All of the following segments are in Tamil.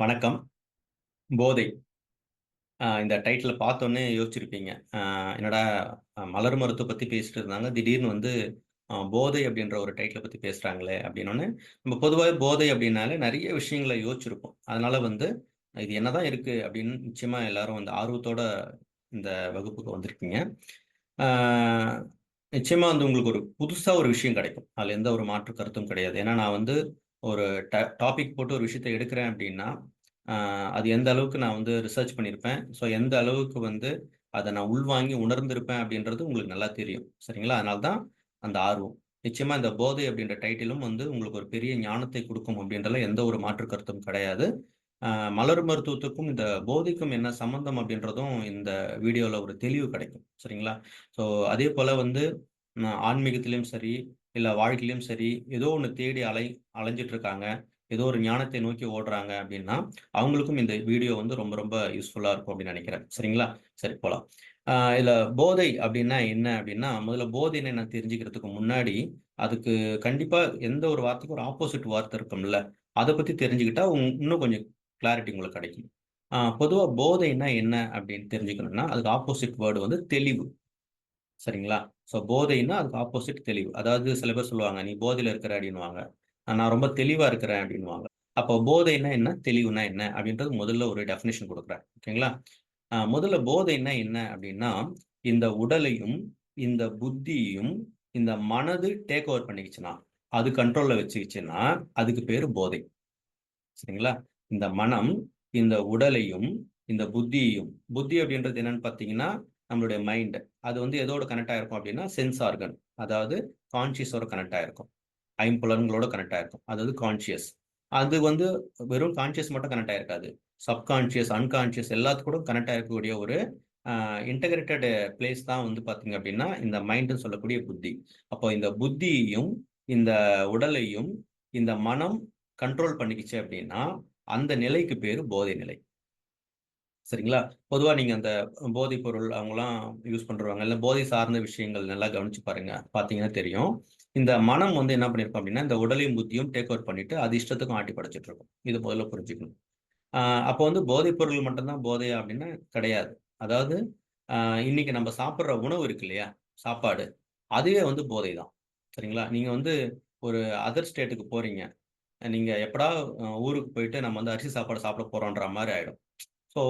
வணக்கம். போதை. ஆஹ் இந்த டைட்டில் பார்த்தோன்னே யோசிச்சிருப்பீங்க. என்னடா மலர் மருத்துவ பற்றி பேசிட்டு இருந்தாங்க. திடீர்னு வந்து போதை அப்படின்ற ஒரு டைட்டிலை பற்றி பேசுகிறாங்களே அப்படின்னோடனே நம்ம பொதுவாக போதை அப்படின்னாலே நிறைய விஷயங்களை யோசிச்சிருப்போம். அதனால வந்து இது என்னதான் இருக்கு அப்படின்னு நிச்சயமாக எல்லாரும் வந்து ஆர்வத்தோட இந்த வகுப்புக்கு வந்திருக்கீங்க. ஆஹ் வந்து உங்களுக்கு ஒரு புதுசா ஒரு விஷயம் கிடைக்கும். அதில் எந்த ஒரு மாற்று கருத்தும் கிடையாது. ஏன்னா நான் வந்து ஒரு ட டாபிக் போட்டு ஒரு விஷயத்தை எடுக்கிறேன் அப்படின்னா அது எந்த அளவுக்கு நான் வந்து ரிசர்ச் பண்ணியிருப்பேன் ஸோ எந்த அளவுக்கு வந்து அதை நான் உள்வாங்கி உணர்ந்திருப்பேன் அப்படின்றது உங்களுக்கு நல்லா தெரியும். சரிங்களா? அதனால தான் அந்த ஆர்வம். நிச்சயமா இந்த போதை அப்படின்ற டைட்டிலும் வந்து உங்களுக்கு ஒரு பெரிய ஞானத்தை கொடுக்கும் அப்படின்றதுல எந்த ஒரு மாற்று கருத்தும் கிடையாது. மலர் மருத்துவத்துக்கும் இந்த போதைக்கும் என்ன சம்பந்தம் அப்படின்றதும் இந்த வீடியோவில் ஒரு தெளிவு கிடைக்கும். சரிங்களா? ஸோ அதே போல் வந்து நான் ஆன்மீகத்திலையும் சரி இல்லை வாழ்க்கையிலும் சரி ஏதோ ஒன்று தேடி அலை அலைஞ்சிட்டு இருக்காங்க ஏதோ ஒரு ஞானத்தை நோக்கி ஓடுறாங்க அப்படின்னா அவங்களுக்கும் இந்த வீடியோ வந்து ரொம்ப ரொம்ப யூஸ்ஃபுல்லாக இருக்கும் அப்படின்னு நினைக்கிறேன். சரிங்களா? சரி போகலாம் இதில் போதை அப்படின்னா என்ன அப்படின்னா முதல்ல போதைன்னு என்ன தெரிஞ்சுக்கிறதுக்கு முன்னாடி அதுக்கு கண்டிப்பாக எந்த ஒரு வார்த்தைக்கும் ஒரு ஆப்போசிட் வார்த்தை இருக்கும்ல அதை பற்றி தெரிஞ்சுக்கிட்டா இன்னும் கொஞ்சம் கிளாரிட்டி உங்களுக்கு கிடைக்கும். பொதுவாக போதைன்னா என்ன அப்படின்னு தெரிஞ்சுக்கணும்னா அதுக்கு ஆப்போசிட் வேர்டு வந்து தெளிவு. சரிங்களா? ஸோ போதைன்னா அதுக்கு ஆப்போசிட் தெளிவு. அதாவது சில பேர் சொல்லுவாங்க நீ போதையில் இருக்கிற அப்படின்னுவாங்க. நான் ரொம்ப தெளிவாக இருக்கிறேன் அப்படின்னுவாங்க. அப்போ போதைன்னா என்ன? தெளிவுனா என்ன? அப்படின்றது முதல்ல ஒரு டெஃபினேஷன் கொடுக்குறேன் ஓகேங்களா? முதல்ல போதைன்னா என்ன அப்படின்னா இந்த உடலையும் இந்த புத்தியையும் இந்த மனது டேக் ஓவர் பண்ணிக்கிச்சுன்னா அது கண்ட்ரோல்ல வச்சுக்கிச்சுன்னா அதுக்கு பேர் போதை. சரிங்களா? இந்த மனம் இந்த உடலையும் இந்த புத்தியையும் புத்தி அப்படின்றது என்னன்னு பார்த்தீங்கன்னா நம்மளுடைய மைண்ட் அது வந்து எதோட கனெக்ட் ஆயிருக்கும் அப்படின்னா சென்ஸ் ஆர்கன் அதாவது கான்சியஸோட கனெக்ட் ஆயிருக்கும். ஐம்புலன்களோட கனெக்ட் ஆயிருக்கும். அதாவது கான்சியஸ் அது வந்து வெறும் கான்சியஸ் மட்டும் கனெக்ட் ஆயிருக்காது. சப்கான்சியஸ் அன்கான்சியஸ் எல்லாத்துக்கூட கனெக்ட் ஆயிருக்கக்கூடிய ஒரு இன்டகிரேட்டட் பிளேஸ் தான் வந்து பார்த்தீங்க அப்படின்னா இந்த மைண்டுன்னு சொல்லக்கூடிய புத்தி. அப்போ இந்த புத்தியையும் இந்த உடலையும் இந்த மனம் கண்ட்ரோல் பண்ணிக்கிச்சு அப்படின்னா அந்த நிலைக்கு பேரு போதை நிலை. சரிங்களா? பொதுவாக நீங்கள் அந்த போதைப் பொருள் அவங்களாம் யூஸ் பண்ணுறாங்க இல்லை போதை சார்ந்த விஷயங்கள் நல்லா கவனிச்சு பாருங்க. பார்த்தீங்கன்னா தெரியும். இந்த மனம் வந்து என்ன பண்ணியிருக்கோம் அப்படின்னா இந்த உடலையும் புத்தியும் டேக் ஓவர் பண்ணிட்டு அது இஷ்டத்துக்கும் ஆட்டி படைச்சிட்டு இருக்கும். இது முதல்ல புரிஞ்சுக்கணும். அப்போ வந்து போதைப் பொருள் மட்டும்தான் போதையா அப்படின்னா கிடையாது. அதாவது இன்னைக்கு நம்ம சாப்பிட்ற உணவு இருக்கு இல்லையா? சாப்பாடு. அதுவே வந்து போதை தான் சரிங்களா? நீங்கள் வந்து ஒரு அதர் ஸ்டேட்டுக்கு போறீங்க. நீங்கள் எப்படா ஊருக்கு போயிட்டு நம்ம வந்து அரிசி சாப்பாடு சாப்பிட போறோன்ற மாதிரி ஆயிடும். ஸோ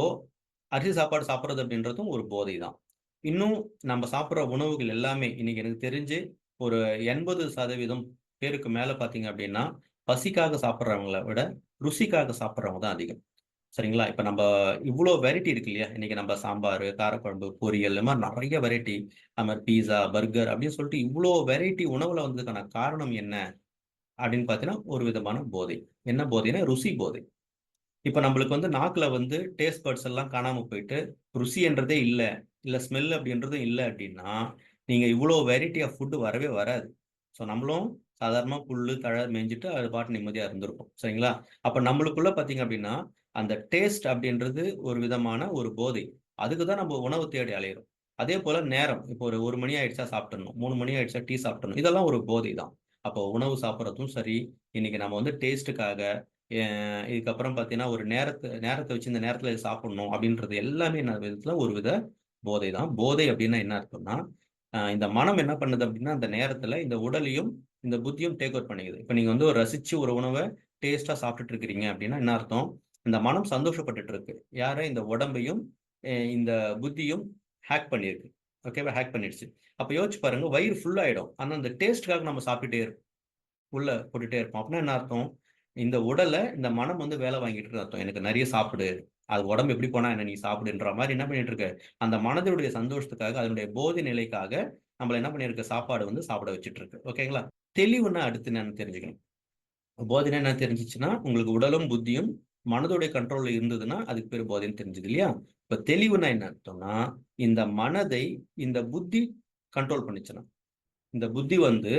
அரிசி சாப்பாடு சாப்பிட்றது அப்படின்றதும் ஒரு போதை தான் இன்னும் நம்ம சாப்பிட்ற உணவுகள் எல்லாமே இன்னைக்கு எனக்கு தெரிஞ்சு ஒரு எண்பது சதவீதம் பேருக்கு மேலே பார்த்தீங்க அப்படின்னா பசிக்காக சாப்பிட்றவங்களை விட ருசிக்காக சாப்பிட்றவங்க தான் அதிகம். சரிங்களா? இப்போ நம்ம இவ்வளோ வெரைட்டி இருக்கு இல்லையா? இன்னைக்கு நம்ம சாம்பார் காரக்குழம்பு பொரியல் இந்த மாதிரி நிறைய வெரைட்டி அது மாதிரி பீஸா பர்கர் அப்படின்னு சொல்லிட்டு இவ்வளோ வெரைட்டி உணவுல வந்ததுக்கான காரணம் என்ன அப்படின்னு பார்த்தீங்கன்னா ஒரு விதமான போதை. என்ன போதைன்னா ருசி போதை. இப்போ நம்மளுக்கு வந்து நாக்கில் வந்து டேஸ்ட் பர்ட்ஸ் எல்லாம் காணாமல் போயிட்டு ருசி என்றதே இல்லை இல்லை ஸ்மெல் அப்படின்றதும் இல்லை அப்படின்னா நீங்கள் இவ்வளோ வெரைட்டி ஆஃப் ஃபுட்டு வரவே வராது. ஸோ நம்மளும் சாதாரணமாக புல் தழை மேய்ஞ்சிட்டு அது பாட்டு நிம்மதியாக இருந்திருக்கும் சரிங்களா? அப்போ நம்மளுக்குள்ள பார்த்தீங்க அப்படின்னா அந்த டேஸ்ட் அப்படின்றது ஒரு விதமான ஒரு போதை. அதுக்கு தான் நம்ம உணவு தேடி அலையிறோம். அதே போல் நேரம். இப்போ ஒரு ஒரு மணி ஆயிடுச்சா சாப்பிட்டணும் மூணு மணி ஆயிடுச்சா டீ சாப்பிட்டணும் இதெல்லாம் ஒரு போதை தான். அப்போ உணவு சாப்பிட்றதும் சரி இன்னைக்கு நம்ம வந்து டேஸ்ட்டுக்காக இதுக்கப்புறம் பார்த்தீங்கன்னா ஒரு நேரத்தை நேரத்தை வச்சு இந்த நேரத்தில் இது சாப்பிடணும் அப்படின்றது எல்லாமே என்ன விதத்தில் ஒரு வித போதை தான். போதை அப்படின்னா என்ன அர்த்தம்னா இந்த மனம் என்ன பண்ணுது அப்படின்னா அந்த நேரத்தில் இந்த உடலையும் இந்த புத்தியும் டேக் ஓவர் பண்ணிக்குது. இப்போ நீங்கள் வந்து ஒரு ரசிச்சு ஒரு உணவை டேஸ்ட்டாக சாப்பிட்டுட்டு இருக்கிறீங்க அப்படின்னா என்ன அர்த்தம்? இந்த மனம் சந்தோஷப்பட்டுட்டு இருக்கு யாரை? இந்த உடம்பையும் இந்த புத்தியும் ஹேக் பண்ணியிருக்கு. ஓகேவா ஹேக் பண்ணிடுச்சு. அப்போ யோசிச்சு பாருங்க வயிறு ஃபுல்லாகிடும் ஆனால் அந்த டேஸ்ட்டுக்காக நம்ம சாப்பிட்டுட்டே இருப்போம். உள்ள போட்டுட்டே இருப்போம். அப்படின்னா என்ன அர்த்தம்? இந்த உடலை இந்த மனம் வந்து வேலை வாங்கிட்டு இருக்கு அர்த்தம். எனக்கு நிறைய சாப்பிடு. அது உடம்பு எப்படி போனா என்ன நீ சாப்பிடுன்ற மாதிரி என்ன பண்ணிட்டு இருக்கு? அந்த மனதினுடைய சந்தோஷத்துக்காக அதனுடைய போதை நிலைக்காக நம்மள என்ன பண்ணிருக்கு சாப்பாடு வந்து சாப்பிட வச்சுட்டு இருக்கு ஓகேங்களா தெளிவுன்னா அடுத்து என்னன்னு தெரிஞ்சுக்கணும். போதினா என்ன தெரிஞ்சிச்சுன்னா உங்களுக்கு உடலும் புத்தியும் மனதுடைய கண்ட்ரோல்ல இருந்ததுன்னா அதுக்கு பேர் போதைன்னு தெரிஞ்சது இல்லையா? இப்ப தெளிவுனா என்ன அர்த்தம்னா இந்த மனதை இந்த புத்தி கண்ட்ரோல் பண்ணிச்சுன்னா இந்த புத்தி வந்து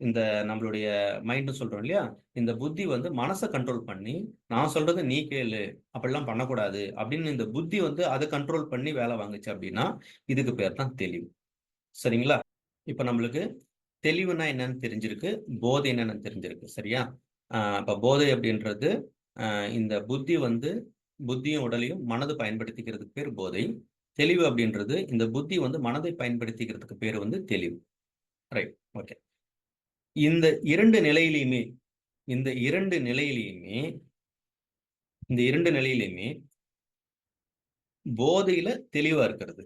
இந்த நம்மளுடைய மைண்டு சொல்றோம் இல்லையா? இந்த புத்தி வந்து மனசை கண்ட்ரோல் பண்ணி நான் சொல்றது நீ கேளு அப்படிலாம் பண்ணக்கூடாது அப்படின்னு இந்த புத்தி வந்து அதை கண்ட்ரோல் பண்ணி வேலை வாங்குச்சு அப்படின்னா இதுக்கு பேர் தான் தெளிவு. சரிங்களா? இப்ப நம்மளுக்கு தெளிவுனா என்னன்னு தெரிஞ்சிருக்கு போதை என்னன்னு தெரிஞ்சிருக்கு சரியா? இப்ப போதை அப்படின்றது இந்த புத்தி வந்து புத்தியும் உடலையும் மனது பயன்படுத்திக்கிறதுக்கு பேர் போதை. தெளிவு அப்படின்றது இந்த புத்தி வந்து மனதை பயன்படுத்திக்கிறதுக்கு பேர் வந்து தெளிவு. ரைட் ஓகே இந்த இரண்டு நிலையிலையுமே இந்த இரண்டு நிலையிலையுமே இந்த இரண்டு நிலையிலையுமே போதையில தெளிவா இருக்கிறது.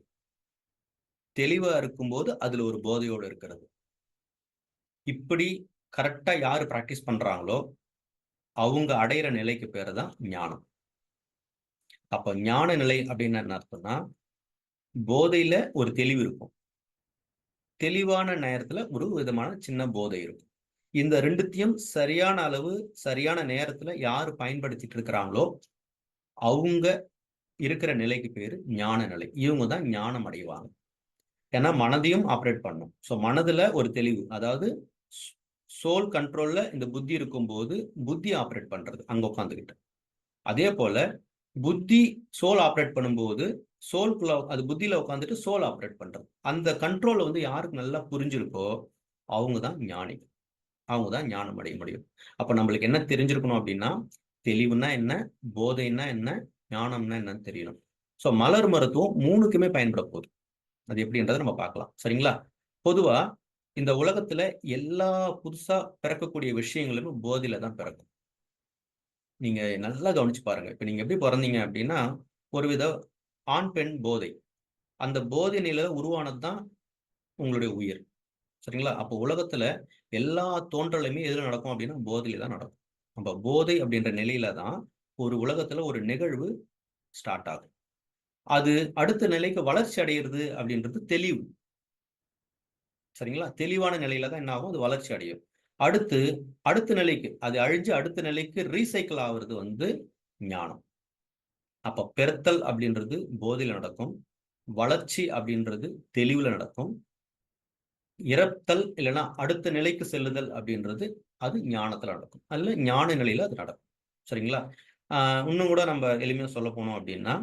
தெளிவா இருக்கும்போது அதுல ஒரு போதையோடு இருக்கிறது. இப்படி கரெக்டா யாரு பிராக்டிஸ் பண்றாங்களோ அவங்க அடையிற நிலைக்கு பேர் தான் ஞானம். அப்ப ஞான நிலை அப்படின்னு என்ன அர்த்தம்னா போதையில ஒரு தெளிவு இருக்கும். தெளிவான நேரத்துல ஒரு விதமான சின்ன போதை இருக்கும். இந்த ரெண்டுத்தையும் சரியான அளவு சரியான நேரத்துல யாரு பயன்படுத்திட்டு இருக்கிறாங்களோ அவங்க இருக்கிற நிலைக்கு பேரு ஞான நிலை. இவங்க தான் ஞானம் அடைவாங்க. ஏன்னா மனதையும் ஆப்ரேட் பண்ணும். ஸோ மனதுல ஒரு தெளிவு. அதாவது சோல் கண்ட்ரோல்ல இந்த புத்தி இருக்கும்போது புத்தி ஆப்ரேட் பண்றது அங்க உட்காந்துக்கிட்டு அதே போல புத்தி சோல் ஆப்ரேட் பண்ணும்போது சோல்குள்ள அது புத்தியில உட்காந்துட்டு சோல் ஆப்ரேட் பண்றது. அந்த கண்ட்ரோல் வந்து யாருக்கு நல்லா புரிஞ்சிருக்கோ அவங்க தான் ஞானி அவங்க தான் ஞானம் அடைய முடியும். அப்ப நம்மளுக்கு என்ன தெரிஞ்சிருக்கணும் அப்படின்னா தெளிவுனா என்ன போதைன்னா என்ன ஞானம்னா என்னன்னு தெரியணும். ஸோ மலர் மருத்துவம் மூணுக்குமே பயன்பட போகுது. அது எப்படின்றத நம்ம பார்க்கலாம். சரிங்களா? பொதுவா இந்த உலகத்துல எல்லா புதுசா பிறக்கக்கூடிய விஷயங்களுமே போதையில தான் பிறக்கும். நீங்க நல்லா கவனிச்சு பாருங்க. இப்ப நீங்க எப்படி பிறந்தீங்க அப்படின்னா ஒரு வித ஆண் பெண் போதை. அந்த போதை நிலை உருவானது தான் உங்களுடைய உயிர். சரிங்களா? அப்போ உலகத்துல எல்லா தோன்றலுமே எதுல நடக்கும் அப்படின்னா போதையில தான் நடக்கும். நம்ம போதை அப்படின்ற நிலையில தான் ஒரு உலகத்துல ஒரு நிகழ்வு ஸ்டார்ட் ஆகும் அது அடுத்த நிலைக்கு வளர்ச்சி அடையிறது அப்படின்றது தெளிவு. சரிங்களா? தெளிவான நிலையில தான் என்ன ஆகும்? அது வளர்ச்சி அடையும். அடுத்து அடுத்த நிலைக்கு அது அழிஞ்சு அடுத்த நிலைக்கு ரீசைக்கிள் ஆகுறது வந்து ஞானம். அப்ப பெருத்தல் அப்படின்றது போதையில நடக்கும். வளர்ச்சி அப்படின்றது தெளிவுல நடக்கும். இறத்தல் இல்லைன்னா அடுத்த நிலைக்கு செல்லுதல் அப்படின்றது அது ஞானத்துல நடக்கும். அதுல ஞான நிலையில அது நடக்கும். சரிங்களா? ஆஹ் இன்னும் கூட நம்ம எளிமையா சொல்ல போனோம் அப்படின்னா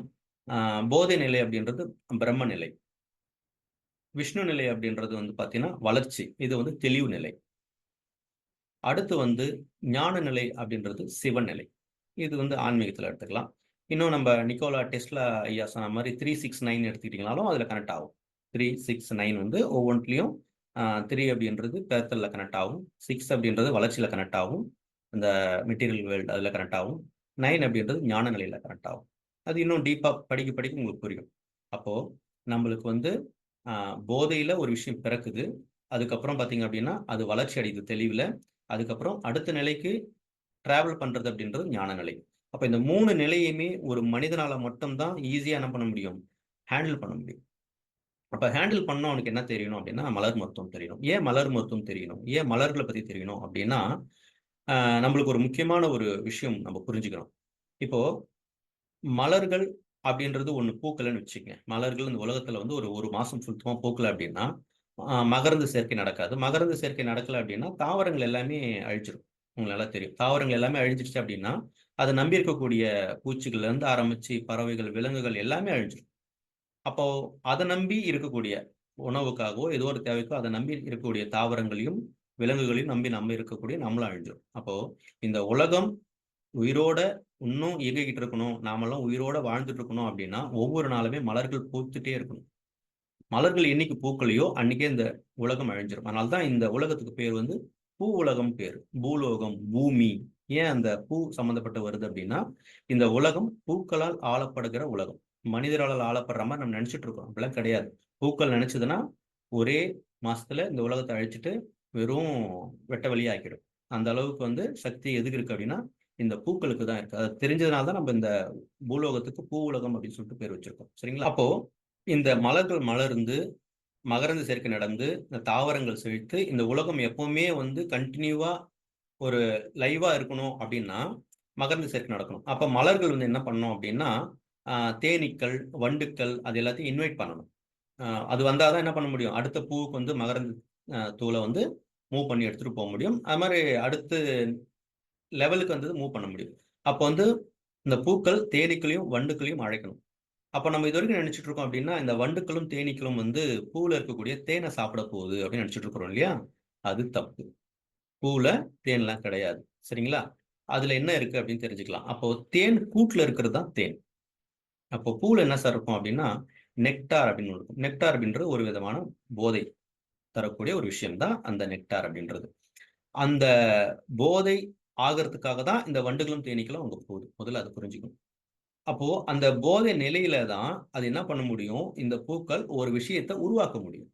போதை நிலை அப்படின்றது பிரம்ம நிலை. விஷ்ணு நிலை அப்படின்றது வந்து பாத்தீங்கன்னா வளர்ச்சி. இது வந்து தெளிவு நிலை. அடுத்து வந்து ஞான நிலை அப்படின்றது சிவநிலை இது வந்து ஆன்மீகத்துல எடுத்துக்கலாம். இன்னும் நம்ம நிக்கோலா டெஸ்ட்லா ஐயா சொன்ன மாதிரி த்ரீ சிக்ஸ் நைன் எடுத்துக்கிட்டிங்கனாலும் அதில் கனெக்ட் ஆகும். த்ரீ சிக்ஸ் நைன் வந்து ஒவ்வொன்றிலையும் த்ரீ அப்படின்றது பேத்தல்ல கனெக்ட் ஆகும். சிக்ஸ் அப்படின்றது வளர்ச்சியில் கனெக்ட் ஆகும். இந்த மெட்டீரியல் வேர்ல்டு அதில் கனெக்ட் ஆகும். நைன் அப்படின்றது ஞான நிலையில் கனெக்ட் ஆகும். அது இன்னும் டீப்பாக படிக்க படிக்க உங்களுக்கு புரியும். அப்போது நம்மளுக்கு வந்து போதையில் ஒரு விஷயம் பிறக்குது. அதுக்கப்புறம் பார்த்தீங்க அப்படின்னா அது வளர்ச்சி அடையுது தெளிவில். அதுக்கப்புறம் அடுத்த நிலைக்கு ட்ராவல் பண்ணுறது அப்படின்றது ஞான நிலை. அப்ப இந்த மூணு நிலையுமே ஒரு மனிதனால மட்டும்தான் ஈஸியா என்ன பண்ண முடியும்? ஹேண்டில் பண்ண முடியும். அப்ப ஹேண்டில் பண்ண அவனுக்கு என்ன தெரியணும் அப்படின்னா மலர் மருத்துவம் தெரியணும். ஏன் மலர் மருத்துவம் தெரியணும்? ஏன் மலர்களை பத்தி தெரியணும் அப்படின்னா நம்மளுக்கு ஒரு முக்கியமான ஒரு விஷயம் நம்ம புரிஞ்சுக்கணும். இப்போ மலர்கள் அப்படின்றது ஒன்று பூக்கலைன்னு வச்சுக்கங்க. மலர்கள் இந்த உலகத்துல வந்து ஒரு ஒரு மாசம் சுத்தமா பூக்கல அப்படின்னா மகரந்த சேர்க்கை நடக்காது. மகரந்த சேர்க்கை நடக்கல அப்படின்னா தாவரங்கள் எல்லாமே அழிச்சிடும் உங்களுக்கு நல்லா தெரியும். தாவரங்கள் எல்லாமே அழிஞ்சிருச்சு அப்படின்னா அதை நம்பி இருக்கக்கூடிய பூச்சிகள்ல இருந்து ஆரம்பிச்சு பறவைகள் விலங்குகள் எல்லாமே அழிஞ்சிடும் அப்போ அதை நம்பி இருக்கக்கூடிய உணவுக்காகவோ ஏதோ ஒரு தேவைக்கோ அதை நம்பி இருக்கக்கூடிய தாவரங்களையும் விலங்குகளையும் நம்பி நம்ம இருக்கக்கூடிய நம்மளும் அழிஞ்சிடும் அப்போ இந்த உலகம் உயிரோட இன்னும் இயங்கிக்கிட்டு இருக்கணும் நாமெல்லாம் உயிரோட வாழ்ந்துட்டு இருக்கணும் அப்படின்னா ஒவ்வொரு நாளுமே மலர்கள் பூத்துட்டே இருக்கணும். மலர்கள் என்னைக்கு பூக்களையோ அன்னைக்கே இந்த உலகம் அழிஞ்சிடும் அதனால்தான் இந்த உலகத்துக்கு பேர் வந்து பூ உலகம் பேர். பூலோகம் பூமி. ஏன் அந்த பூ சம்மந்தப்பட்ட வருது அப்படின்னா இந்த உலகம் பூக்களால் ஆளப்படுகிற உலகம். மனிதரால் ஆளப்படுற மாதிரி நம்ம நினைச்சிட்டு இருக்கோம். அப்படிலாம் கிடையாது. பூக்கள் நினைச்சதுன்னா ஒரே மாசத்துல இந்த உலகத்தை அழிச்சிட்டு வெறும் வெட்ட வழியாக்கிடும் அந்த அளவுக்கு வந்து சக்தி எதுக்கு இருக்கு அப்படின்னா இந்த பூக்களுக்கு தான் இருக்கு. அது தெரிஞ்சதுனால தான் நம்ம இந்த பூலோகத்துக்கு பூ உலகம் அப்படின்னு சொல்லிட்டு பேர் வச்சிருக்கோம். சரிங்களா? அப்போ இந்த மலர்கள் மலர்ந்து மகரந்த சேர்க்கை நடந்து இந்த தாவரங்கள் செழித்து இந்த உலகம் எப்பவுமே வந்து கண்டினியூவா ஒரு லைவா இருக்கணும் அப்படின்னா மகரந்த சேர்க்கை நடக்கணும். அப்ப மலர்கள் வந்து என்ன பண்ணணும் அப்படின்னா தேனீக்கள் வண்டுக்கள் அது எல்லாத்தையும் இன்வைட் பண்ணணும். அது வந்தாதான் என்ன பண்ண முடியும்? அடுத்த பூவுக்கு வந்து மகரந்த தூளை வந்து மூவ் பண்ணி எடுத்துட்டு போக முடியும். அது மாதிரி அடுத்து லெவலுக்கு வந்து மூவ் பண்ண முடியும். அப்போ வந்து இந்த பூக்கள் தேனீக்களையும் வண்டுக்களையும் அழைக்கணும். அப்போ நம்ம இது வரைக்கும் நினைச்சிட்டு இருக்கோம் அப்படின்னா இந்த வண்டுக்களும் தேனீக்களும் வந்து பூவில் இருக்கக்கூடிய தேனை சாப்பிட போகுது அப்படின்னு நினைச்சிட்டு இருக்கிறோம் இல்லையா? அது தப்பு. பூவில் தேன்லாம் கிடையாது. சரிங்களா? அதுல என்ன இருக்கு அப்படின்னு தெரிஞ்சுக்கலாம். அப்போ தேன் கூட்டுல இருக்கிறது தான் தேன். அப்போ பூல என்ன சார் இருக்கும் அப்படின்னா நெக்டார் அப்படின்னு இருக்கும். நெக்டார் அப்படின்றது ஒரு விதமான போதை தரக்கூடிய ஒரு விஷயம் தான் அந்த நெக்டார் அப்படின்றது. அந்த போதை ஆகிறதுக்காக தான் இந்த வண்டுகளும் தேனீக்களும் அவங்க போகுது. முதல்ல அதை புரிஞ்சுக்கணும். அப்போ அந்த போதை நிலையில தான் அது என்ன பண்ண முடியும்? இந்த பூக்கள் ஒரு விஷயத்த உருவாக்க முடியும்.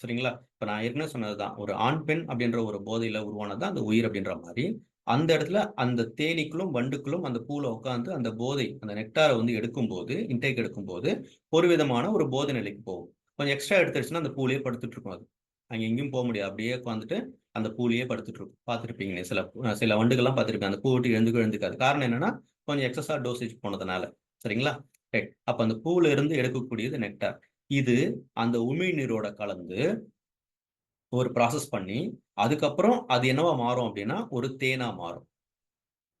சரிங்களா? இப்ப நான் ஏற்கனவே சொன்னதுதான். ஒரு ஆண் பெண் அப்படின்ற ஒரு போதையில உருவானதுதான் அந்த உயிர் அப்படின்ற மாதிரி. அந்த இடத்துல அந்த தேனீக்களும் வண்டுக்களும் அந்த பூல உட்காந்து அந்த போதை அந்த நெக்டாரை வந்து எடுக்கும்போது இன்டேக் எடுக்கும்போது ஒரு விதமான ஒரு போதை நிலைக்கு போகும். கொஞ்சம் எக்ஸ்ட்ரா எடுத்துருச்சுன்னா அந்த பூலையே படுத்துட்டு இருக்கும் அது. அங்க எங்கேயும் போக முடியாது. அப்படியே உட்காந்துட்டு அந்த பூலையே படுத்துட்டு இருக்கும் பார்த்துருப்பீங்க சில சில வண்டுகள்லாம் பார்த்துருப்பேன் அந்த பூ விட்டு எழுந்துக்கும் எழுந்துக்காது காரணம் என்னன்னா கொஞ்சம் எக்ஸஸா டோசேஜ் போனதுனால. சரிங்களா? ரைட் அப்ப அந்த பூல இருந்து எடுக்கக்கூடியது நெக்டார் இது அந்த உமிழ்நீரோட கலந்து ஒரு ப்ராசஸ் பண்ணி அதுக்கப்புறம் அது என்னவா மாறும் அப்படின்னா ஒரு தேனா மாறும்.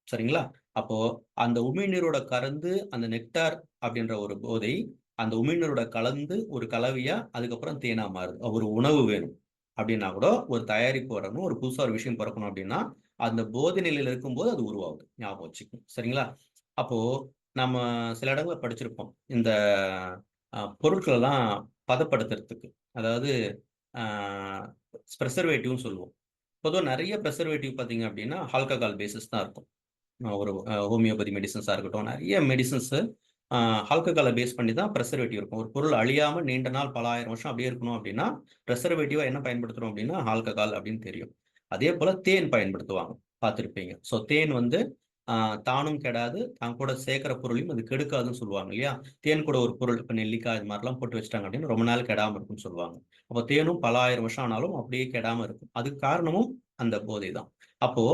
சரிங்களா? அப்போ அந்த உமிழ்நீரோட கலந்து அந்த நெக்டார் அப்படின்ற ஒரு போதை அந்த உமிழ்நீரோட கலந்து ஒரு கலவையா அதுக்கப்புறம் தேனா மாறுது. ஒரு உணவு வேணும். அப்படின்னா கூட ஒரு தயாரிப்பு வரணும் ஒரு புதுசாக ஒரு விஷயம் பிறக்கணும் அப்படின்னா அந்த போதை நிலையில் இருக்கும்போது அது உருவாகுது. ஞாபகம் வச்சுக்கணும் சரிங்களா? அப்போ நம்ம சில இடங்களை படிச்சிருப்போம். இந்த பொருட்கள் எல்லாம் பதப்படுத்துறதுக்கு. அதாவது ப்ரெசர்வேட்டிவ்னு சொல்லுவோம். பொதுவாக நிறைய ப்ரெசர்வேட்டிவ் பார்த்தீங்க அப்படின்னா ஆல்கஹால் பேசிஸ் தான் இருக்கும். ஒரு ஹோமியோபதி மெடிசன்ஸாக இருக்கட்டும் நிறைய மெடிசன்ஸு ஆல்கஹாலை பேஸ் பண்ணி தான் ப்ரெசர்வேட்டிவ் இருக்கும். ஒரு பொருள் அழியாமல் நீண்ட நாள் பல ஆயிரம் வருஷம் அப்படியே இருக்கணும் அப்படின்னா ப்ரெசர்வேட்டிவாக என்ன பயன்படுத்துகிறோம் அப்படின்னா ஆல்கஹால் அப்படின்னு தெரியும். அதே போல் தேன் பயன்படுத்துவாங்க. பார்த்துருப்பீங்க. ஸோ தேன் வந்து தானும் கெடாது தான் கூட சேர்க்கிற பொருளையும் அது கெடுக்காதுன்னு சொல்லுவாங்க இல்லையா? தேன் கூட ஒரு பொருள் இப்போ நெல்லிக்காய் இது மாதிரிலாம் போட்டு வச்சிட்டாங்க அப்படின்னு ரொம்ப நாள் கெடாமல் இருக்கும்னு சொல்லுவாங்க. அப்போ தேனும் பல ஆயிரம் வருஷம் ஆனாலும் அப்படியே கெடாமல் இருக்கும். அதுக்கு காரணமும் அந்த போதை தான். அப்போ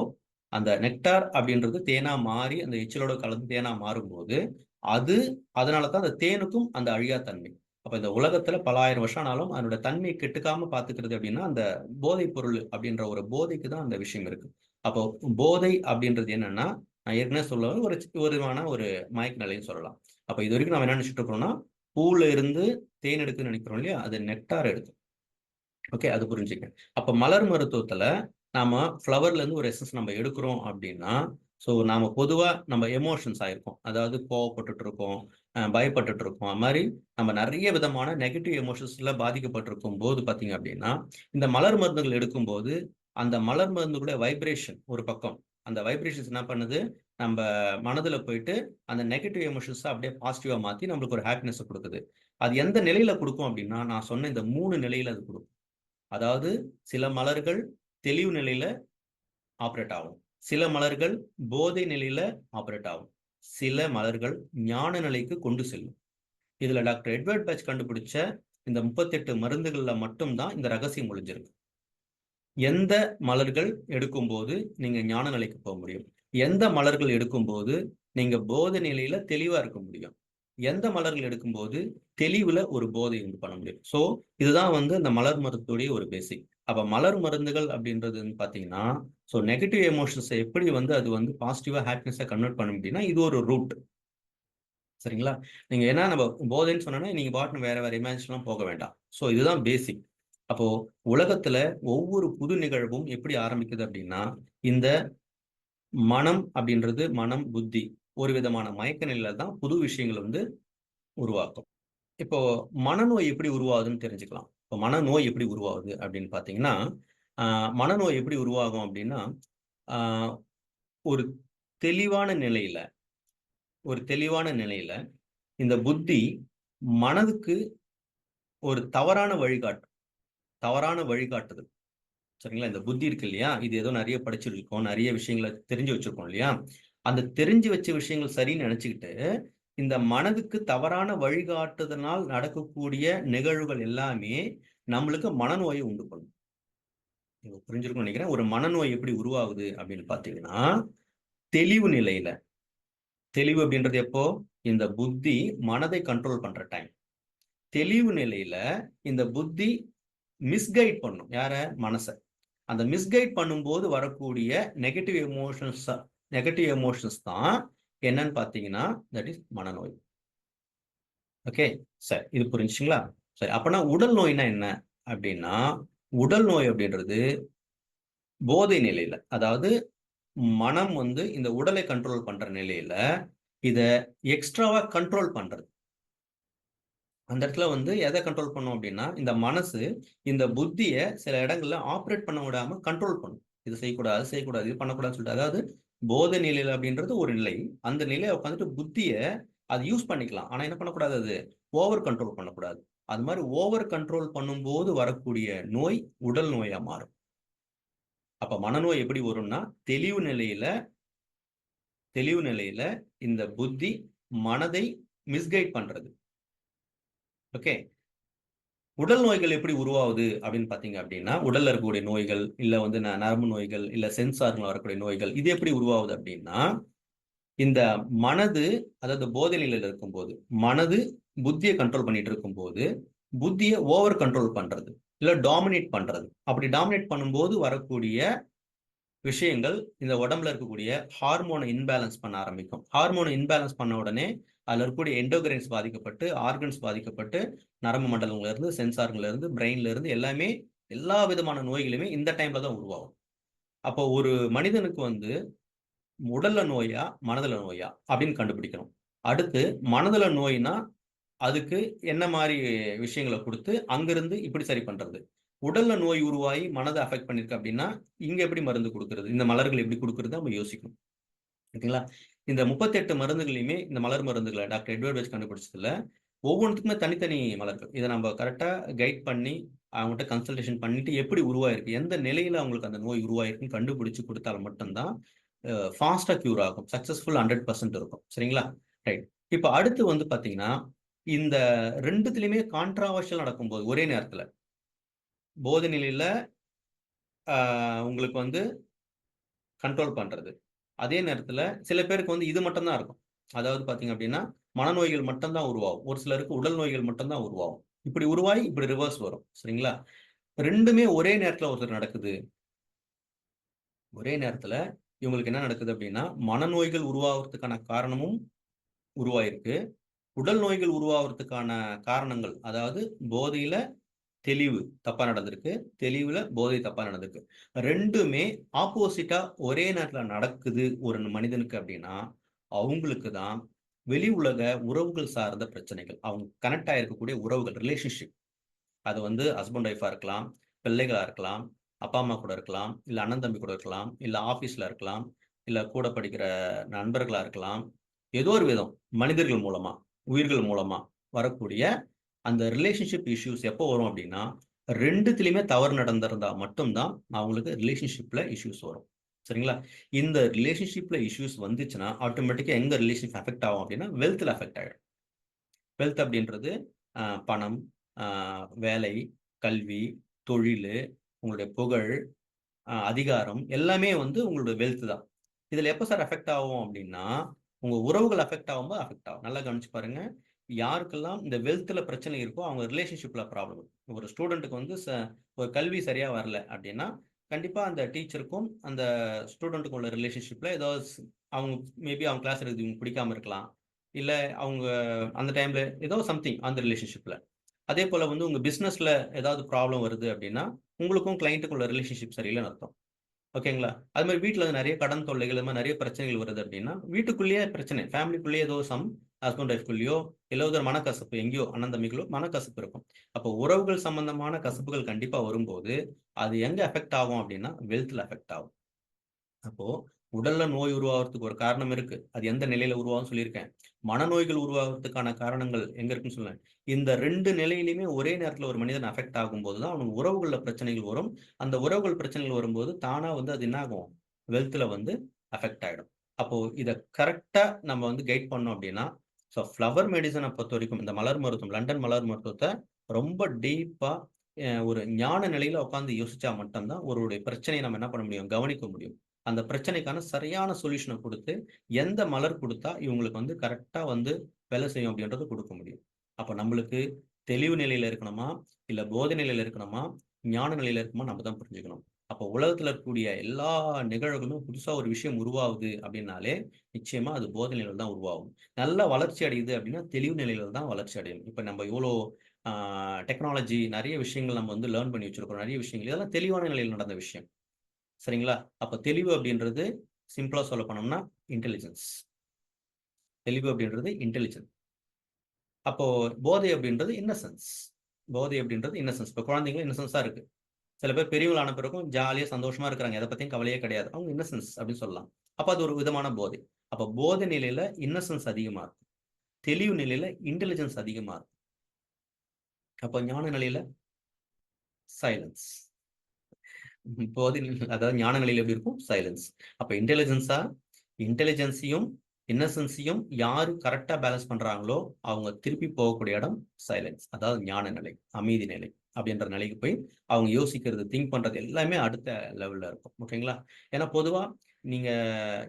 அந்த நெக்டார் அப்படின்றது தேனா மாறி அந்த எச்சிலோட கலந்து தேனா மாறும்போது அது அதனால தான் அந்த தேனுக்கும் அந்த அழியா தன்மை. அப்ப இந்த உலகத்துல பல ஆயிரம் வருஷம் ஆனாலும் அதனோட தன்மை கெட்டுக்காம பாத்துக்கிறது அப்படின்னா அந்த போதை பொருள் அப்படின்ற ஒரு போதைக்கு தான் அந்த விஷயம் இருக்கு. அப்போ போதை அப்படின்றது என்னன்னா நான் ஏற்கனவே சொல்ல ஒரு விதமான ஒரு மயக்க நிலைன்னு சொல்லலாம். அப்ப இது வரைக்கும் நம்ம என்ன நினைச்சிட்டு இருக்கிறோம்னா பூல இருந்து தேன் எடுக்குன்னு நினைக்கிறோம் இல்லையா? அது நெக்டார் எடுக்கும். ஓகே அது புரிஞ்சுக்க அப்ப மலர் மருத்துவத்துல நாம ஃப்ளவர்ல இருந்து ஒரு எசன்ஸ் நம்ம எடுக்கிறோம் அப்படின்னா ஸோ நாம் பொதுவாக நம்ம எமோஷன்ஸ் ஆயிருக்கோம். அதாவது கோவப்பட்டுட்டு இருக்கோம் பயப்பட்டுட்டு இருக்கோம் அது மாதிரி நம்ம நிறைய விதமான நெகட்டிவ் எமோஷன்ஸ்ல பாதிக்கப்பட்டிருக்கும் போது பார்த்தீங்க அப்படின்னா இந்த மலர் மருந்துகள் எடுக்கும்போது அந்த மலர் மருந்துகளுடைய வைப்ரேஷன் ஒரு பக்கம். அந்த வைப்ரேஷன்ஸ் என்ன பண்ணுது? நம்ம மனதில் போயிட்டு அந்த நெகட்டிவ் எமோஷன்ஸை அப்படியே பாசிட்டிவாக மாற்றி நம்மளுக்கு ஒரு ஹாப்பினஸ் கொடுக்குது. அது எந்த நிலையில் கொடுக்கும் அப்படின்னா நான் சொன்ன இந்த மூணு நிலையில் அது கொடுக்கும். அதாவது சில மலர்கள் தெளிவு நிலையில் ஆப்ரேட் ஆகும். சில மலர்கள் போதை நிலையில ஆப்ரேட் ஆகும். சில மலர்கள் ஞான நிலைக்கு கொண்டு செல்லும். இதுல டாக்டர் எட்வர்ட் பேட்ச் கண்டுபிடிச்ச இந்த முப்பத்தெட்டு மருந்துகள்ல மட்டும்தான் இந்த ரகசியம் ஒழிஞ்சிருக்கு. எந்த மலர்கள் எடுக்கும்போது நீங்க ஞான நிலைக்கு போக முடியும்? எந்த மலர்கள் எடுக்கும்போது நீங்க போதை நிலையில தெளிவா இருக்க முடியும்? எந்த மலர்கள் எடுக்கும்போது தெளிவுல ஒரு போதை உண்டு பண்ண முடியும்? ஸோ இதுதான் வந்து இந்த மலர் மருத்துவடைய ஒரு பேசிக் அப்ப மலர் மருந்துகள் அப்படின்றது வந்து பாத்தீங்கன்னா ஸோ நெகட்டிவ் எமோஷன்ஸை எப்படி வந்து அது வந்து பாசிட்டிவா ஹாப்பினஸா கன்வெர்ட் பண்ண முடியும்னா இது ஒரு ரூட் சரிங்களா? நீங்க என்ன நம்ம போதைன்னு சொன்னா நீங்க பாட்டு வேற வேற இமேஜின்லாம் போக வேண்டாம். ஸோ இதுதான் பேசிக் அப்போ உலகத்துல ஒவ்வொரு புது நிகழ்வும் எப்படி ஆரம்பிக்குது அப்படின்னா இந்த மனம் அப்படின்றது மனம் புத்தி ஒரு விதமான மயக்க நிலையில தான் புது விஷயங்கள் வந்து உருவாக்கும். இப்போ மனநோய் எப்படி உருவாகுதுன்னு தெரிஞ்சுக்கலாம். இப்போ மனநோய் எப்படி உருவாகுது அப்படின்னு பார்த்தீங்கன்னா மனநோய் எப்படி உருவாகும் அப்படின்னா ஒரு தெளிவான நிலையில ஒரு தெளிவான நிலையில இந்த புத்தி மனதுக்கு ஒரு தவறான வழிகாட்டு தவறான வழிகாட்டுதல். சரிங்களா? இந்த புத்தி இருக்கு இல்லையா? இது ஏதோ நிறைய படிச்சிருக்கோம் நிறைய விஷயங்களை தெரிஞ்சு வச்சிருக்கோம் இல்லையா? அந்த தெரிஞ்சு வச்ச விஷயங்கள் சரின்னு நினைச்சுக்கிட்டு இந்த மனதுக்கு தவறான வழிகாட்டுதனால் நடக்கக்கூடிய நிகழ்வுகள் எல்லாமே நம்மளுக்கு மனநோயை உண்டு பண்ணும். புரிஞ்சிருக்கும் நினைக்கிறேன். ஒரு மனநோய் எப்படி உருவாகுது அப்படின்னு பாத்தீங்கன்னா தெளிவு நிலையில. தெளிவு அப்படின்றது எப்போ? இந்த புத்தி மனதை கண்ட்ரோல் பண்ற டைம் தெளிவு நிலையில இந்த புத்தி மிஸ்கைட் பண்ணும். யார? மனசை. அந்த மிஸ்கைட் பண்ணும்போது வரக்கூடிய நெகட்டிவ் எமோஷன்ஸ் நெகட்டிவ் எமோஷன்ஸ் தான் என்னன்னு பார்த்தீங்கன்னா தட் இஸ் மனநோய். ஓகே சரி இது புரிஞ்சுங்களா சரி அப்பனா உடல் நோய்னா என்ன அப்படின்னா உடல் நோய் அப்படின்றது போதை நிலையில அதாவது மனம் வந்து இந்த உடலை கண்ட்ரோல் பண்ற நிலையில இதை எக்ஸ்ட்ராவா கண்ட்ரோல் பண்றது. அந்த இடத்துல வந்து எதை கண்ட்ரோல் பண்ணும் அப்படின்னா இந்த மனசு இந்த புத்திய சில இடங்கள்ல ஆப்ரேட் பண்ண விடாம கண்ட்ரோல் பண்ணும். இது செய்யக்கூடாது செய்யக்கூடாது இது பண்ணக்கூடாதுன்னு சொல்லிட்டு அதாவது போதை நிலையில் அப்படின்றது ஒரு நிலை. அந்த நிலையை உட்காந்துட்டு புத்தியை அது யூஸ் பண்ணிக்கலாம். ஆனால் என்ன பண்ணக்கூடாது அது? ஓவர் கண்ட்ரோல் பண்ணக்கூடாது. அது மாதிரி ஓவர் கண்ட்ரோல் பண்ணும்போது வரக்கூடிய நோய் உடல் நோயாக மாறும். அப்போ மனநோய் எப்படி வரும்னா தெளிவு நிலையில தெளிவு நிலையில இந்த புத்தி மனதை மிஸ்கைட் பண்றது. ஓகே உடல் நோய்கள் எப்படி உருவாகுது அப்படின்னு பாத்தீங்க அப்படின்னா உடல்ல இருக்கக்கூடிய நோய்கள் இல்ல வந்து ந- நரம்பு நோய்கள் இல்ல சென்சார்கள் வரக்கூடிய நோய்கள் இது எப்படி உருவாகுது அப்படின்னா இந்த மனது அதாவது போதை நிலையில இருக்கும்போது மனது புத்தியை கண்ட்ரோல் பண்ணிட்டு இருக்கும்போது புத்தியை ஓவர் கண்ட்ரோல் பண்றது இல்ல டாமினேட் பண்றது. அப்படி டாமினேட் பண்ணும்போது வரக்கூடிய விஷயங்கள் இந்த உடம்புல இருக்கக்கூடிய ஹார்மோனை இன்பேலன்ஸ் பண்ண ஆரம்பிக்கும். ஹார்மோனை இன்பேலன்ஸ் பண்ண உடனே அதில் இருக்கக்கூடிய எண்டோகிரைன்ஸ் பாதிக்கப்பட்டு ஆர்கன்ஸ் பாதிக்கப்பட்டு நரம்பு மண்டலங்கள்லேருந்து இருந்து பிரெயின்லேருந்து இருந்து எல்லாமே எல்லா விதமான நோய்களுமே இந்த டைமில் தான் உருவாகும். அப்போ ஒரு மனிதனுக்கு வந்து உடல்ல நோயா மனதில் நோயா அப்படின்னு கண்டுபிடிக்கணும். அடுத்து மனதில் நோய்னா அதுக்கு என்ன மாதிரி விஷயங்களை கொடுத்து அங்கிருந்து இப்படி சரி பண்றது? உடல்ல நோய் உருவாகி மனதை அஃபெக்ட் பண்ணிருக்கு அப்படின்னா இங்க எப்படி மருந்து கொடுக்கறது? இந்த மலர்கள் எப்படி கொடுக்கறது? நம்ம யோசிக்கணும். ஓகேங்களா? இந்த முப்பத்தெட்டு மருந்துகளையுமே இந்த மலர் மருந்துகளை டாக்டர் எட்வர்ட் வெச் கண்டுபிடிச்சதுல ஒவ்வொன்றுத்துக்குமே தனித்தனி மலர்கள். இதை நம்ம கரெக்டாக கைட் பண்ணி அவங்ககிட்ட கன்சல்டேஷன் பண்ணிட்டு எப்படி உருவாயிருக்கு எந்த நிலையில அவங்களுக்கு அந்த நோய் உருவாயிருக்குன்னு கண்டுபிடிச்சு கொடுத்தால் மட்டும்தான் ஃபாஸ்டா கியூர் ஆகும். சக்சஸ்ஃபுல் ஹண்ட்ரட் பர்சன்ட் இருக்கும். சரிங்களா? ரைட் இப்போ அடுத்து வந்து பாத்தீங்கன்னா இந்த ரெண்டுத்துலையுமே கான்ட்ராவர்ஷியல் நடக்கும்போது ஒரே நேரத்துல போதை நிலையில உங்களுக்கு வந்து கண்ட்ரோல் பண்றது. அதே நேரத்துல சில பேருக்கு வந்து இது மட்டும்தான் இருக்கும். அதாவது பாத்தீங்க அப்படின்னா மனநோய்கள் மட்டும்தான் உருவாகும். ஒரு சிலருக்கு உடல் நோய்கள் மட்டும்தான் உருவாகும். இப்படி உருவாகி இப்படி ரிவர்ஸ் வரும். சரிங்களா? ரெண்டுமே ஒரே நேரத்துல ஒருத்தர் நடக்குது. ஒரே நேரத்துல இவங்களுக்கு என்ன நடக்குது அப்படின்னா மனநோய்கள் உருவாகிறதுக்கான காரணமும் உருவாயிருக்கு. உடல் நோய்கள் உருவாகிறதுக்கான காரணங்கள் அதாவது போதையில தெளிவு தப்பா நடந்திருக்கு. தெளிவுல போதை தப்பா நடந்திருக்கு. ரெண்டுமே ஆப்போசிட்டா ஒரே நேரத்துல நடக்குது ஒரு மனிதனுக்கு அப்படின்னா அவங்களுக்கு தான் வெளி உலக உறவுகள் சார்ந்த பிரச்சனைகள் அவங்க கனெக்ட் ஆயிருக்கக்கூடிய உறவுகள் ரிலேஷன்ஷிப் அது வந்து ஹஸ்பண்ட் ஒய்ஃபா இருக்கலாம் பிள்ளைகளா இருக்கலாம் அப்பா அம்மா கூட இருக்கலாம் இல்ல அண்ணன் தம்பி கூட இருக்கலாம் இல்ல ஆபீஸ்ல இருக்கலாம் இல்ல கூட படிக்கிற நண்பர்களா இருக்கலாம். ஏதோ ஒரு விதம் மனிதர்கள் மூலமா உயிர்கள் மூலமா வரக்கூடிய அந்த ரிலேஷன்ஷிப் இஷ்யூஸ் எப்போ வரும் அப்படின்னா ரெண்டுத்துலயுமே தவறு நடந்திருந்தா மட்டும்தான் அவங்களுக்கு ரிலேஷன்ஷிப்பில் இஷ்யூஸ் வரும். சரிங்களா? இந்த ரிலேஷன்ஷிப்பில் இஷ்யூஸ் வந்துச்சுன்னா ஆட்டோமேட்டிக்காக எங்கே ரிலேஷன்ஷிப் அஃபெக்ட் ஆகும் அப்படின்னா வெல்த்தில் அஃபெக்ட் ஆகிடும் வெல்த் அப்படின்றது பணம் வேலை கல்வி தொழில் உங்களுடைய புகழ் அதிகாரம் எல்லாமே வந்து உங்களுடைய வெல்த் தான். இதில் எப்போ சார் அஃபெக்ட் ஆகும் அப்படின்னா உங்கள் உறவுகள் அஃபெக்ட் ஆகும்போது அஃபெக்ட் ஆகும். நல்லா கவனிச்சு பாருங்கள் யாருக்கெல்லாம் இந்த வெல்த்ல பிரச்சனை இருக்கோ அவங்க ரிலேஷன்ஷிப்ல ப்ராப்ளம் ஒரு ஸ்டூடெண்ட்டுக்கு வந்து ச- ஒரு கல்வி சரியா வரல அப்படின்னா கண்டிப்பா அந்த டீச்சருக்கும் அந்த ஸ்டூடெண்ட்டுக்கும் உள்ள ரிலேஷன்ஷிப்ல ஏதோ அவங்க மேபி அவங்க கிளாஸ் எடுத்து இவங்க பிடிக்காம இருக்கலாம். இல்ல அவங்க அந்த டைம்ல ஏதோ சம்திங் அந்த ரிலேஷன்ஷிப்ல அதே போல வந்து உங்க பிசினஸ்ல ஏதாவது ப்ராப்ளம் வருது அப்படின்னா உங்களுக்கும் கிளைண்ட்டுக்குள்ள ரிலேஷன்ஷிப் சரியில்லைன்னு அர்த்தம். ஓகேங்களா? அது மாதிரி வீட்டில் வந்து நிறைய கடன் தொல்லைகள் இது மாதிரி நிறைய பிரச்சனைகள் வருது அப்படின்னா வீட்டுக்குள்ளேயே பிரச்சனை ஃபேமிலிக்குள்ளேயே ஏதோ சம் ஹஸ்பண்ட் ஒய்ஃப்குள்ளேயோ இல்லை ஒரு மனக்கசப்பு எங்கேயோ அண்ணன் மனக்கசப்பு இருக்கும். அப்போ உறவுகள் சம்பந்தமான கசப்புகள் கண்டிப்பாக வரும்போது அது எங்கே அஃபெக்ட் ஆகும் அப்படின்னா வெல்த்தில் அஃபெக்ட் ஆகும். அப்போ உடல்ல நோய் உருவாகிறதுக்கு ஒரு காரணம் இருக்கு. அது எந்த நிலையில உருவாகும் சொல்லியிருக்கேன். மனநோய்கள் உருவாகிறதுக்கான காரணங்கள் எங்க இருக்குன்னு சொல்லுவேன். இந்த ரெண்டு நிலையிலுமே ஒரே நேரத்துல ஒரு மனிதன் அஃபெக்ட் ஆகும்போது தான் அவனுக்கு உறவுகள்ல பிரச்சனைகள் வரும். அந்த உறவுகள் பிரச்சனைகள் வரும்போது தானா வந்து அது என்ன ஆகும்? வெல்த்ல வந்து அஃபெக்ட் ஆயிடும். அப்போ இதை கரெக்டா நம்ம வந்து கைட் பண்ணோம் அப்படின்னா ஸோ ஃப்ளவர் மெடிசனை பொறுத்த வரைக்கும் இந்த மலர் மருத்துவம் லண்டன் மலர் மருத்துவத்தை ரொம்ப டீப்பாக ஒரு ஞான நிலையில் உட்காந்து யோசிச்சா மட்டும்தான் ஒருவருடைய பிரச்சனையை நம்ம என்ன பண்ண முடியும்? கவனிக்க முடியும். அந்த பிரச்சனைக்கான சரியான சொல்யூஷனை கொடுத்து எந்த மலர் கொடுத்தா இவங்களுக்கு வந்து கரெக்டாக வந்து வேலை செய்யும் அப்படின்றத கொடுக்க முடியும். அப்போ நம்மளுக்கு தெளிவு நிலையில் இருக்கணுமா? இல்லை போதை நிலையில் இருக்கணுமா? ஞான நிலையில் இருக்குமா நம்ம தான் புரிஞ்சுக்கணும். அப்போ உலகத்துல இருக்கக்கூடிய எல்லா நிகழ்வுகளும் புதுசா ஒரு விஷயம் உருவாகுது அப்படின்னாலே நிச்சயமா அது போதை நிலையில தான் உருவாகும். நல்ல வளர்ச்சி அடையுது அப்படின்னா தெளிவு நிலையில தான் வளர்ச்சி அடையும். இப்ப நம்ம இவ்வளோ டெக்னாலஜி நிறைய விஷயங்கள் நம்ம வந்து லேர்ன் பண்ணி வச்சிருக்கோம் நிறைய விஷயங்கள். இதெல்லாம் தெளிவான நிலையில் நடந்த விஷயம். சரிங்களா? அப்போ தெளிவு அப்படின்றது சிம்பிளா சொல்ல போனோம்னா இன்டெலிஜென்ஸ் தெளிவு அப்படின்றது இன்டெலிஜென்ஸ் அப்போ போதை அப்படின்றது இன்னசென்ஸ் போதை அப்படின்றது இன்னசென்ஸ் இப்போ குழந்தைங்களும் இன்னசென்ஸா இருக்கு. சில பேர் பெரியவங்களான பிறகும் ஜாலியாக சந்தோஷமா இருக்கிறாங்க. எதை பத்தியும் கவலையே கிடையாது. அவங்க இன்னசென்ஸ் அப்படின்னு சொல்லலாம். அப்போ அது ஒரு விதமான போதை. அப்போ போதை நிலையில இன்னசென்ஸ் அதிகமா இருக்கும் தெளிவு நிலையில இன்டெலிஜென்ஸ் அதிகமா இருக்கும் அப்போ ஞான நிலையில சைலன்ஸ் போதை அதாவது ஞான நிலையில எப்படி இருக்கும்? சைலன்ஸ் அப்போ இன்டெலிஜென்ஸா இன்டெலிஜென்ஸையும் இன்னசென்ஸையும் யாரு கரெக்டா பேலன்ஸ் பண்றாங்களோ அவங்க திருப்பி போகக்கூடிய இடம் சைலன்ஸ் அதாவது ஞான நிலை அமைதி நிலை. அப்படின்ற நிலைக்கு போய் அவங்க யோசிக்கிறது திங்க் பண்றது எல்லாமே அடுத்த லெவல்ல இருக்கும். ஓகேங்களா ஏன்னா பொதுவா நீங்க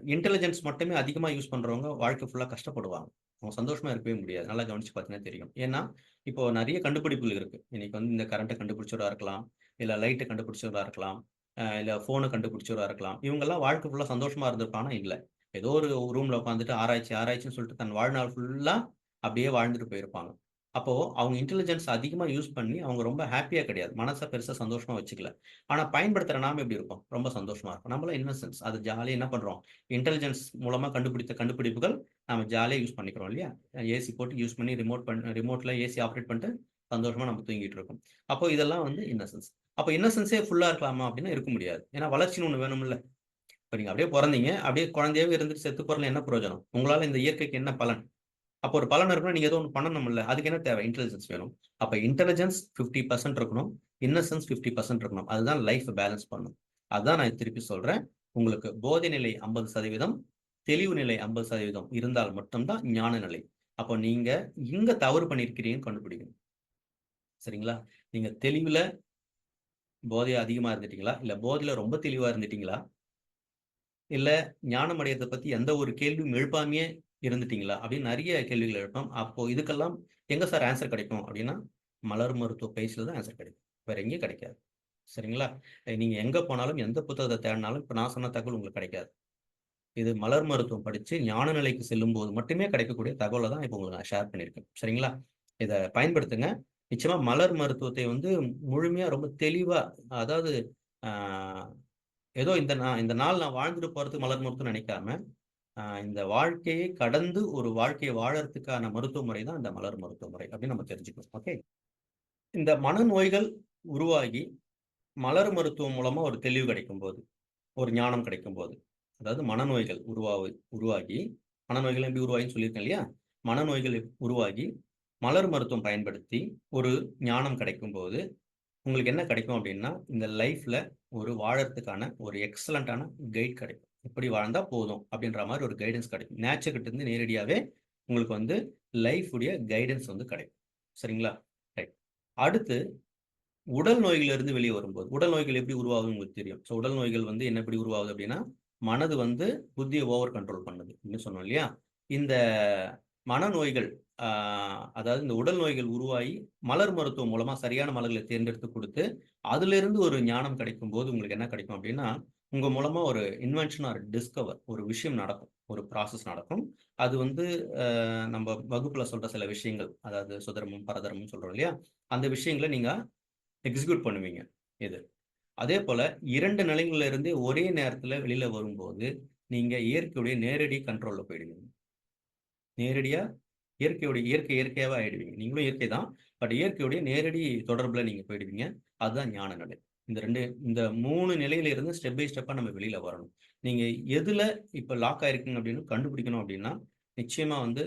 இன்டெலிஜென்ஸ் மட்டுமே அதிகமா யூஸ் பண்றவங்க வாழ்க்கை ஃபுல்லா கஷ்டப்படுவாங்க. அவங்க சந்தோஷமா இருக்கவே முடியாது. நல்லா கவனிச்சு பார்த்தீங்கன்னா தெரியும். ஏன்னா இப்போ நிறைய கண்டுபிடிப்புகள் இருக்கு. இன்னைக்கு வந்து இந்த கரண்ட்டை கண்டுபிடிச்சவரா இருக்கலாம் இல்ல லைட்டை கண்டுபிடிச்சவரா இருக்கலாம் இல்லை இல்ல போனை கண்டுபிடிச்சவரா இருக்கலாம். இவங்கெல்லாம் வாழ்க்கை ஃபுல்லா சந்தோஷமா இருந்திருப்பானா இல்ல. ஏதோ ஒரு ரூம்ல உட்காந்துட்டு ஆராய்ச்சி ஆராய்ச்சின்னு சொல்லிட்டு தன் வாழ்நாள் ஃபுல்லா அப்படியே வாழ்ந்துட்டு போயிருப்பாங்க. அப்போ அவங்க இன்டெலிஜென்ஸ் அதிகமா யூஸ் பண்ணி அவங்க ரொம்ப ஹாப்பியா கிடையாது. மனசை பெருசா சந்தோஷமா வச்சுக்கல. ஆனா பயன்படுத்துற நாம எப்படி இருக்கும் ரொம்ப சந்தோஷமா இருக்கும் நம்மள இன்னசென்ஸ் அது ஜாலியா என்ன பண்றோம்? இன்டெலிஜென்ஸ் மூலமா கண்டுபிடித்த கண்டுபிடிப்புகள் நம்ம ஜாலியா யூஸ் பண்ணிக்கிறோம் இல்லையா? ஏசி போட்டு யூஸ் பண்ணி ரிமோட் பண்ண ரிமோட்ல ஏசி ஆப்ரேட் பண்ணிட்டு சந்தோஷமா நம்ம தூங்கிட்டு இருக்கோம். அப்போ இதெல்லாம் வந்து இன்னசென்ஸ் அப்போ இன்னசென்ஸே ஃபுல்லா இருக்கலாமா அப்படின்னா இருக்க முடியாது. ஏன்னா வளர்ச்சின்னு ஒன்று வேணும்ல. இப்போ நீங்க அப்படியே பிறந்தீங்க. அப்படியே குழந்தையாவே இருந்துட்டு செத்து போறதுல என்ன பிரயோஜனம்? உங்களால இந்த இயற்கைக்கு என்ன பலன்? அப்போ ஒரு பலன் இருக்கணும் நீங்க ஏதோ ஒன்று பண்ணணும்ல அதுக்கு என்ன தேவை? இன்டெலிஜென்ஸ் வேணும். அப்ப இன்டெலிஜென்ஸ் ஃபிஃப்டி பர்சன்ட் இருக்கணும். இன்னசென்ஸ் ஃபிஃப்டி பர்சன்ட் இருக்கணும். அதுதான் லைஃப் பேலன்ஸ் பண்ணும் அதுதான் நான் திருப்பி சொல்றேன். உங்களுக்கு போதை நிலை ஐம்பது சதவீதம் தெளிவு நிலை ஐம்பது சதவீதம் இருந்தால் மட்டும்தான் ஞான நிலை அப்போ நீங்க இங்க தவறு பண்ணியிருக்கிறீங்கன்னு கண்டுபிடிக்கணும். சரிங்களா? நீங்க தெளிவுல போதை அதிகமா இருந்துட்டீங்களா? இல்ல போதையில ரொம்ப தெளிவா இருந்துட்டீங்களா? இல்ல ஞானம் அடையறதை பத்தி எந்த ஒரு கேள்வியும் எழுப்பாமையே இருந்துட்டீங்களா? அப்படின்னு நிறைய கேள்விகள் எழுப்போம். அப்போ இதுக்கெல்லாம் எங்க சார் ஆன்சர் கிடைக்கும் அப்படின்னா மலர் மருத்துவ பயிற்சியில தான் ஆன்சர் கிடைக்கும். வேற எங்கேயும் கிடைக்காது. சரிங்களா? நீங்க எங்க போனாலும் எந்த புத்தகத்தை தேடினாலும் இப்ப நான் சொன்ன தகவல் உங்களுக்கு கிடைக்காது. இது மலர் மருத்துவம் படிச்சு ஞான நிலைக்கு செல்லும் போது மட்டுமே கிடைக்கக்கூடிய தகவலை தான் இப்போ உங்களுக்கு நான் ஷேர் பண்ணியிருக்கேன். சரிங்களா? இதை பயன்படுத்துங்க. நிச்சயமா மலர் மருத்துவத்தை வந்து முழுமையா ரொம்ப தெளிவா அதாவது ஆஹ் ஏதோ இந்த நான் இந்த நாள் நான் வாழ்ந்துட்டு போறதுக்கு மலர் மருத்துவம் நினைக்காம இந்த வாழ்க்கையை கடந்து ஒரு வாழ்க்கையை வாழறதுக்கான மருத்துவ முறை தான் இந்த மலர் மருத்துவ முறை அப்படின்னு நம்ம தெரிஞ்சுக்கணும். ஓகே? இந்த மனநோய்கள் உருவாகி மலர் மருத்துவம் மூலமா ஒரு தெளிவு கிடைக்கும் போது ஒரு ஞானம் கிடைக்கும் போது அதாவது மனநோய்கள் உருவாகு உருவாகி மனநோய்கள் எப்படி உருவாகின்னு சொல்லியிருக்கேன் இல்லையா? மனநோய்கள் உருவாகி மலர் மருத்துவம் பயன்படுத்தி ஒரு ஞானம் கிடைக்கும் போது உங்களுக்கு என்ன கிடைக்கும் அப்படின்னா இந்த லைஃப்ல ஒரு வாழறதுக்கான ஒரு எக்ஸலண்டான கைட் கிடைக்கும். இப்படி வாழ்ந்தா போதும் அப்படின்ற மாதிரி ஒரு கைடன்ஸ் கிடைக்கும். நேச்சர் கிட்ட இருந்து நேரடியாவே உங்களுக்கு வந்து லைஃபுடைய கைடன்ஸ் வந்து கிடைக்கும். சரிங்களா? ரைட் அடுத்து உடல் நோய்கள் இருந்து வெளியே வரும்போது உடல் நோய்கள் எப்படி உருவாகுதுன்னு உங்களுக்கு தெரியும். ஸோ உடல் நோய்கள் வந்து என்ன எப்படி உருவாகுது அப்படின்னா மனது வந்து புத்தியை ஓவர் கண்ட்ரோல் பண்ணுது அப்படின்னு சொன்னோம் இல்லையா? இந்த மனநோய்கள் அதாவது இந்த உடல் நோய்கள் உருவாகி மலர் மருத்துவம் மூலமா சரியான மலர்களை தேர்ந்தெடுத்து கொடுத்து அதுல இருந்து ஒரு ஞானம் கிடைக்கும் போது உங்களுக்கு என்ன கிடைக்கும் அப்படின்னா உங்கள் மூலமாக ஒரு இன்வென்ஷன் ஆர் டிஸ்கவர் ஒரு விஷயம் நடக்கும். ஒரு ப்ராசஸ் நடக்கும். அது வந்து நம்ம வகுப்பில் சொல்கிற சில விஷயங்கள் அதாவது சுதர்மம் பரதர்மம் சொல்கிறோம் இல்லையா? அந்த விஷயங்களை நீங்கள் எக்ஸிக்யூட் பண்ணுவீங்க இது. அதே போல் இரண்டு நிலைங்களில் இருந்து ஒரே நேரத்தில் வெளியில் வரும்போது நீங்கள் இயற்கையுடைய நேரடி கண்ட்ரோலில் போயிடுவீங்க. நேரடியாக இயற்கையுடைய இயற்கை இயற்கையாக ஆயிடுவீங்க. நீங்களும் இயற்கை தான் பட் இயற்கையுடைய நேரடி தொடர்பில் நீங்கள் போயிடுவீங்க. அதுதான் ஞான நிலை. இந்த ரெண்டு இந்த மூணு நிலையில இருந்து ஸ்டெப் பை ஸ்டெப்பா நம்ம வெளியில வரணும். நீங்க எதுல இப்ப லாக் ஆயிருக்கீங்க அப்படின்னு கண்டுபிடிக்கணும் அப்படின்னா நிச்சயமா வந்து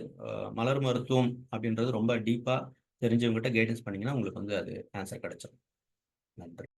மலர் மருத்துவம் அப்படின்றது ரொம்ப டீப்பா தெரிஞ்சவங்ககிட்ட கைடன்ஸ் பண்ணீங்கன்னா உங்களுக்கு வந்து அது ஆன்சர் கிடைச்சிடும் நன்றி.